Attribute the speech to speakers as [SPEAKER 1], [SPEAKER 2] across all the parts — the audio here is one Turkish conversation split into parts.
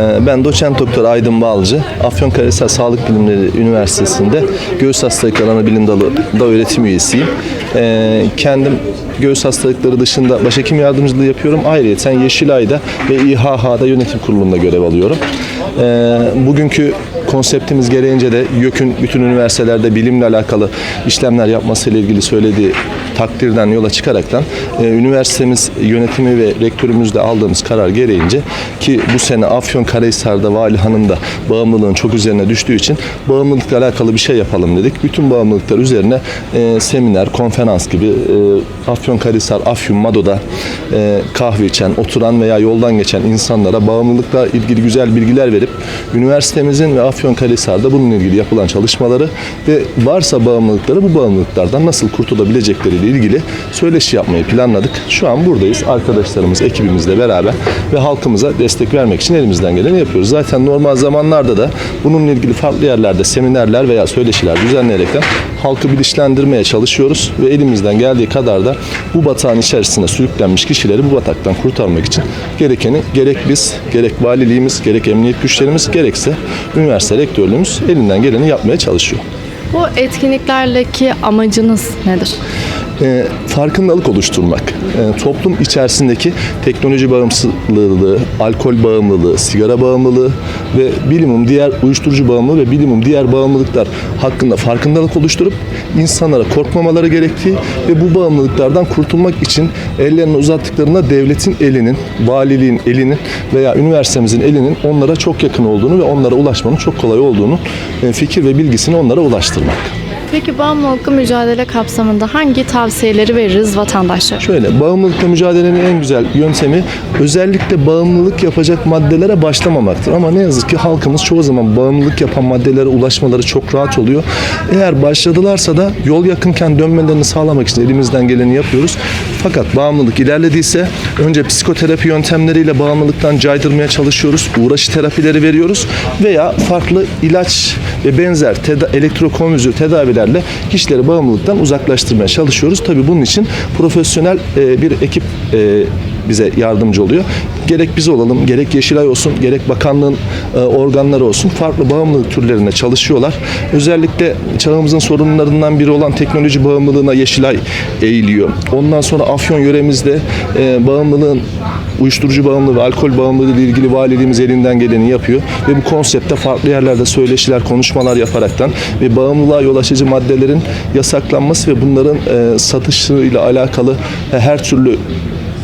[SPEAKER 1] Ee, Ben doçent doktor Aydın Balcı, Afyonkarahisar Sağlık Bilimleri Üniversitesi'nde göğüs hastalıkları ana bilim dalı da öğretim üyesiyim. Ee, Kendim göğüs hastalıkları dışında başhekim yardımcılığı yapıyorum. Ayrıca Yeşilay'da ve İHH'da yönetim kurulunda görev alıyorum. Ee, Bugünkü konseptimiz gereğince de YÖK'ün bütün üniversitelerde bilimle alakalı işlemler yapmasıyla ilgili söylediği takdirden yola çıkaraktan e, üniversitemiz yönetimi ve rektörümüzle aldığımız karar gereğince ki bu sene Afyonkarahisar'da Vali Hanım da bağımlılığın çok üzerine düştüğü için bağımlılıkla alakalı bir şey yapalım dedik. Bütün bağımlılıklar üzerine e, seminer, konferans gibi e, Afyonkarahisar, Afyon Mado'da e, kahve içen, oturan veya yoldan geçen insanlara bağımlılıkla ilgili güzel bilgiler verip üniversitemizin ve Afyonkarahisar'da bununla ilgili yapılan çalışmaları ve varsa bağımlılıkları bu bağımlılıklardan nasıl kurtulabilecekleriyle ilgili söyleşi yapmayı planladık. Şu an buradayız. Arkadaşlarımız, ekibimizle beraber ve halkımıza destek vermek için elimizden geleni yapıyoruz. Zaten normal zamanlarda da bununla ilgili farklı yerlerde seminerler veya söyleşiler düzenleyerekten halkı bilinçlendirmeye çalışıyoruz ve elimizden geldiği kadar da bu batağın içerisine sürüklenmiş kişileri bu bataktan kurtarmak için gerekeni gerek biz, gerek valiliğimiz, gerek emniyet güçlerimiz, gerekse üniversite rektörlüğümüz elinden geleni yapmaya çalışıyor.
[SPEAKER 2] Bu etkinliklerdeki amacınız nedir?
[SPEAKER 1] E, farkındalık oluşturmak. E, toplum içerisindeki teknoloji bağımsızlığı, alkol bağımlılığı, sigara bağımlılığı ve bilimum diğer uyuşturucu bağımlılığı ve bilimum diğer bağımlılıklar hakkında farkındalık oluşturup insanlara korkmamaları gerektiği ve bu bağımlılıklardan kurtulmak için ellerini uzattıklarında devletin elinin, valiliğin elinin veya üniversitemizin elinin onlara çok yakın olduğunu ve onlara ulaşmanın çok kolay olduğunu e, fikir ve bilgisini onlara ulaştırmak.
[SPEAKER 2] Peki bağımlılıkla mücadele kapsamında hangi tavsiyeleri veririz vatandaşlara?
[SPEAKER 1] Şöyle, bağımlılıkla mücadelenin en güzel yöntemi özellikle bağımlılık yapacak maddelere başlamamaktır. Ama ne yazık ki halkımız çoğu zaman bağımlılık yapan maddelere ulaşmaları çok rahat oluyor. Eğer başladılarsa da yol yakınken dönmelerini sağlamak için elimizden geleni yapıyoruz. Fakat bağımlılık ilerlediyse önce psikoterapi yöntemleriyle bağımlılıktan caydırmaya çalışıyoruz. Uğraşı terapileri veriyoruz veya farklı ilaç ve benzer teda- elektrokonvüzyon tedavilerle kişileri bağımlılıktan uzaklaştırmaya çalışıyoruz. Tabii bunun için profesyonel e, bir ekip e, bize yardımcı oluyor. Gerek biz olalım, gerek Yeşilay olsun, gerek bakanlığın e, organları olsun farklı bağımlılık türlerine çalışıyorlar. Özellikle çağımızın sorunlarından biri olan teknoloji bağımlılığına Yeşilay eğiliyor. Ondan sonra Afyon yöremizde e, bağımlılığın uyuşturucu bağımlılığı ve alkol bağımlılığı ile ilgili valiliğimiz elinden geleni yapıyor ve bu konsepte farklı yerlerde söyleşiler, konuşmalar yaparaktan ve bağımlılığa yol açıcı maddelerin yasaklanması ve bunların e, satışıyla alakalı her türlü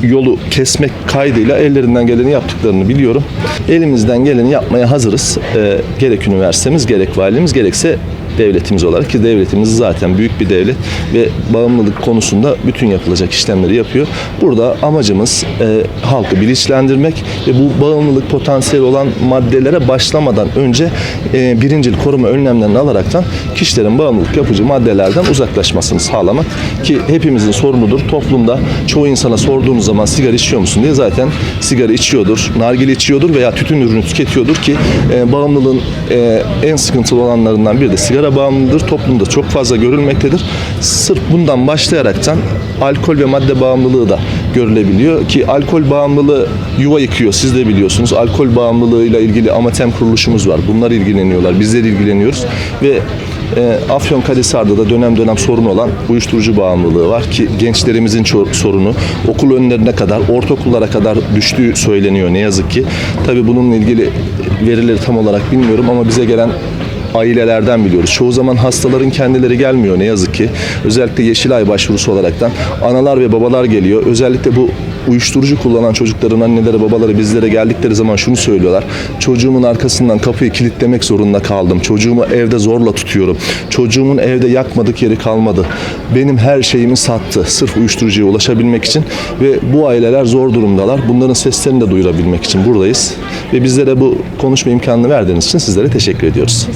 [SPEAKER 1] yolu kesmek kaydıyla ellerinden geleni yaptıklarını biliyorum. Elimizden geleni yapmaya hazırız. E, gerek üniversitemiz, gerek valimiz, gerekse devletimiz olarak ki devletimiz zaten büyük bir devlet ve bağımlılık konusunda bütün yapılacak işlemleri yapıyor. Burada amacımız e, halkı bilinçlendirmek ve bu bağımlılık potansiyeli olan maddelere başlamadan önce e, birincil koruma önlemlerini alaraktan kişilerin bağımlılık yapıcı maddelerden uzaklaşmasını sağlamak ki hepimizin sorunudur. Toplumda çoğu insana sorduğunuz zaman sigara içiyor musun diye zaten sigara içiyordur, nargile içiyordur veya tütün ürünü tüketiyordur ki e, bağımlılığın e, en sıkıntılı olanlarından biri de sigara bağımlılığıdır. Toplumda çok fazla görülmektedir. Sırf bundan başlayaraktan alkol ve madde bağımlılığı da görülebiliyor ki alkol bağımlılığı yuva yıkıyor siz de biliyorsunuz. Alkol bağımlılığıyla ilgili amatem kuruluşumuz var. Bunlar ilgileniyorlar. Bizler ilgileniyoruz ve e, Afyonkarahisar'da da dönem dönem sorun olan uyuşturucu bağımlılığı var ki gençlerimizin sorunu okul önlerine kadar, ortaokullara kadar düştüğü söyleniyor ne yazık ki. Tabii bununla ilgili verileri tam olarak bilmiyorum ama bize gelen ailelerden biliyoruz. Çoğu zaman hastaların kendileri gelmiyor ne yazık ki. Özellikle Yeşilay başvurusu olaraktan analar ve babalar geliyor. Özellikle bu uyuşturucu kullanan çocukların anneleri babaları bizlere geldikleri zaman şunu söylüyorlar. Çocuğumun arkasından kapıyı kilitlemek zorunda kaldım. Çocuğumu evde zorla tutuyorum. Çocuğumun evde yakmadık yeri kalmadı. Benim her şeyimi sattı. Sırf uyuşturucuya ulaşabilmek için ve bu aileler zor durumdalar. Bunların seslerini de duyurabilmek için buradayız. Ve bizlere bu konuşma imkanını verdiğiniz için sizlere teşekkür ediyoruz.